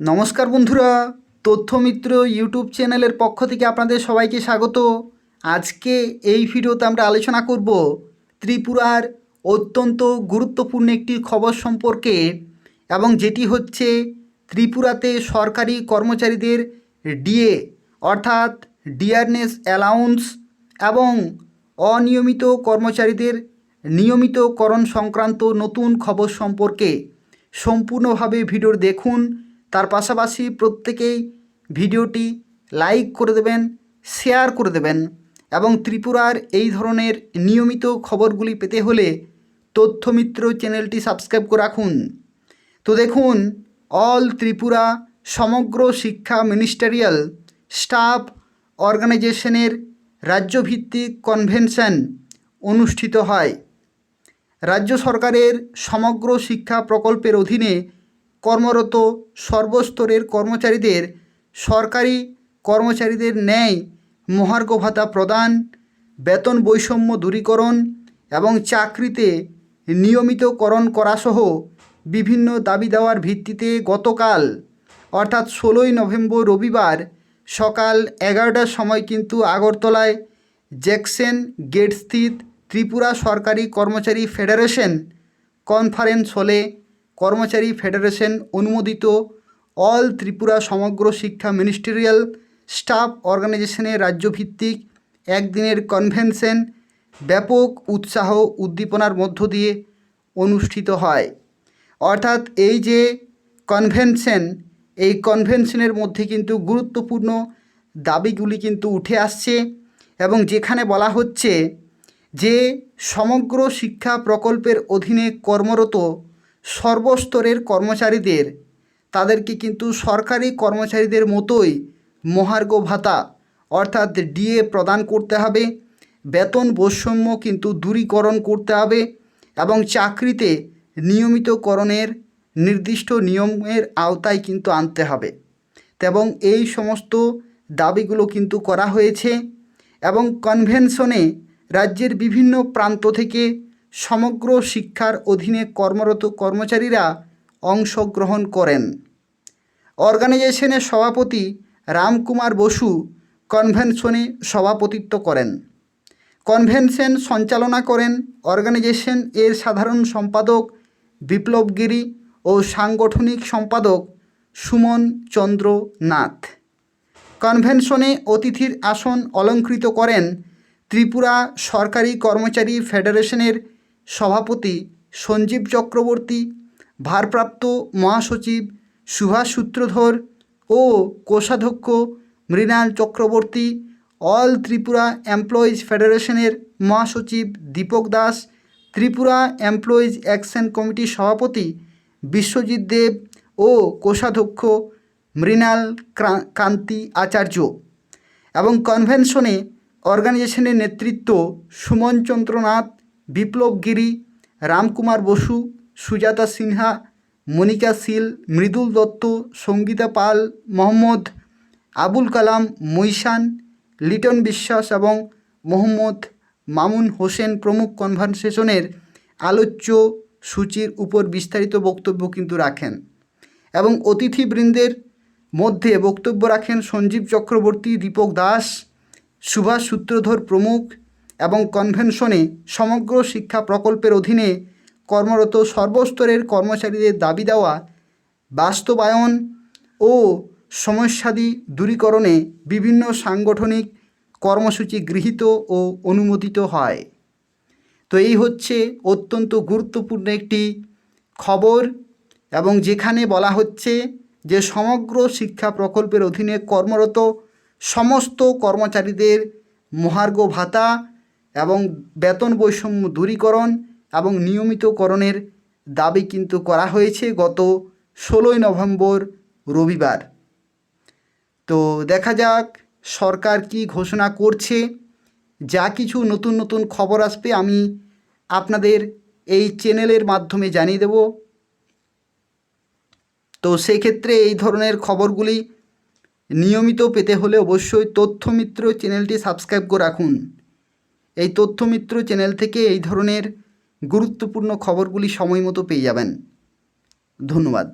নমস্কার বন্ধুরা, তথ্যমিত্র ইউটিউব চ্যানেলের পক্ষ থেকে আপনাদের সবাইকে স্বাগত। আজকে এই ভিডিওতে আমরা আলোচনা করব ত্রিপুরার অত্যন্ত গুরুত্বপূর্ণ একটি খবর সম্পর্কে এবং যেটি হচ্ছে ত্রিপুরাতে সরকারি কর্মচারীদের ডিএ, অর্থাৎ ডিয়ারনেস অ্যালাউন্স এবং অনিয়মিত কর্মচারীদের নিয়মিতকরণ সংক্রান্ত নতুন খবর সম্পর্কে সম্পূর্ণভাবে ভিডিওর দেখুন। তার পাশাপাশি প্রত্যেকেই ভিডিওটি লাইক করে দেবেন, শেয়ার করে দেবেন এবং ত্রিপুরার এই ধরনের নিয়মিত খবরগুলি পেতে হলে তথ্যমিত্র চ্যানেলটি সাবস্ক্রাইব করে রাখুন। তো দেখুন, অল ত্রিপুরা সমগ্র শিক্ষা মিনিস্টারিয়াল স্টাফ অর্গানাইজেশনের রাজ্যভিত্তিক কনভেনশন অনুষ্ঠিত হয়। রাজ্য সরকারের সমগ্র শিক্ষা প্রকল্পের অধীনে কর্মরত সর্বস্তরের কর্মচারীদের সরকারি কর্মচারীদের ন্যায় মহার্ঘ ভাতা প্রদান, বেতন বৈষম্য দূরীকরণ এবং চাকরিতে নিয়মিতকরণ করাসহ বিভিন্ন দাবি দেওয়ার ভিত্তিতে গতকাল, অর্থাৎ ষোলোই নভেম্বর রবিবার সকাল এগারোটার সময় কিন্তু আগরতলায় জ্যাকসেন গেটস্থিত ত্রিপুরা সরকারি কর্মচারী ফেডারেশন কনফারেন্স হলে কর্মচারী ফেডারেশন অনুমোদিত অল ত্রিপুরা সমগ্র শিক্ষা মিনিস্টেরিয়াল স্টাফ অর্গানাইজেশনের রাজ্যভিত্তিক একদিনের কনভেনশন ব্যাপক উৎসাহ উদ্দীপনার মধ্য দিয়ে অনুষ্ঠিত হয়। অর্থাৎ এই যে কনভেনশন, এই কনভেনশনের মধ্যে কিন্তু গুরুত্বপূর্ণ দাবিগুলি কিন্তু উঠে আসছে এবং যেখানে বলা হচ্ছে যে সমগ্র শিক্ষা প্রকল্পের অধীনে কর্মরত সর্বস্তরের কর্মচারীদের, তাদেরকে কিন্তু সরকারি কর্মচারীদের মতোই মহার্ঘ ভাতা, অর্থাৎ ডিএ প্রদান করতে হবে, বেতন বৈষম্য কিন্তু দূরীকরণ করতে হবে এবং চাকরিতে নিয়মিতকরণের নির্দিষ্ট নিয়মের আওতায় কিন্তু আনতে হবে। এবং এই সমস্ত দাবিগুলো কিন্তু করা হয়েছে এবং কনভেনশনে রাজ্যের বিভিন্ন প্রান্ত থেকে সমগ্র শিক্ষার অধীনে কর্মরত কর্মচারীরা অংশগ্রহণ করেন। অর্গানাইজেশনের সভাপতি রামকুমার বসু কনভেনশনে সভাপতিত্ব করেন। কনভেনশন সঞ্চালনা করেন অর্গানাইজেশন এর সাধারণ সম্পাদক বিপ্লবগিরি ও সাংগঠনিক সম্পাদক সুমন চন্দ্র নাথ। কনভেনশনে অতিথির আসন অলঙ্কৃত করেন ত্রিপুরা সরকারি কর্মচারী ফেডারেশনের সভাপতি সঞ্জীব চক্রবর্তী, ভারপ্রাপ্ত মহাসচিব সুভাষ সূত্রধর ও কোষাধ্যক্ষ মৃণাল চক্রবর্তী, অল ত্রিপুরা এমপ্লয়িজ ফেডারেশনের মহাসচিব দীপক দাস, ত্রিপুরা এমপ্লয়িজ অ্যাকশন কমিটির সভাপতি বিশ্বজিৎ দেব ও কোষাধ্যক্ষ মৃণাল কান্তি আচার্য এবং কনভেনশনে অর্গানাইজেশনের নেতৃত্ব সুমন চন্দ্রনাথ বিপ্লব গিরি রামকুমার বসু, সুজাতা সিনহা, মনিকা শীল, মৃদুল দত্ত, সঙ্গীতা পাল, মোহাম্মদ আবুল কালাম মৈশান লিটন বিশ্বাস এবং মোহাম্মদ মামুন হোসেন প্রমুখ কনভারসেশনের আলোচ্য সূচির উপর বিস্তারিত বক্তব্য কিন্তু রাখেন এবং অতিথিবৃন্দের মধ্যে বক্তব্য রাখেন সঞ্জীব চক্রবর্তী, দীপক দাস, সুভাষ সূত্রধর প্রমুখ এবং কনভেনশনে সমগ্র শিক্ষা প্রকল্পের অধীনে কর্মরত সর্বস্তরের কর্মচারীদের দাবি দেওয়া, বাস্তবায়ন ও সমস্যাদি দূরীকরণে বিভিন্ন সাংগঠনিক কর্মসূচি গৃহীত ও অনুমোদিত হয়। তো এই হচ্ছে অত্যন্ত গুরুত্বপূর্ণ একটি খবর এবং যেখানে বলা হচ্ছে যে সমগ্র শিক্ষা প্রকল্পের অধীনে কর্মরত সমস্ত কর্মচারীদের মহার্ঘ ভাতা এবং বেতন বৈষম্য দূরীকরণ এবং নিয়মিতকরণের দাবি কিন্তু করা হয়েছে গত ষোলোই নভেম্বর রবিবার। তো দেখা যাক সরকার কি ঘোষণা করছে। যা কিছু নতুন নতুন খবর আসবে আমি আপনাদের এই চ্যানেলের মাধ্যমে জানিয়ে দেব। তো সেক্ষেত্রে এই ধরনের খবরগুলি নিয়মিত পেতে হলে অবশ্যই তথ্যমিত্র চ্যানেলটি সাবস্ক্রাইব করে রাখুন। এই তথ্যমিত্র চ্যানেল থেকে এই ধরনের গুরুত্বপূর্ণ খবরগুলি সময় মতো পেয়ে যাবেন। ধন্যবাদ।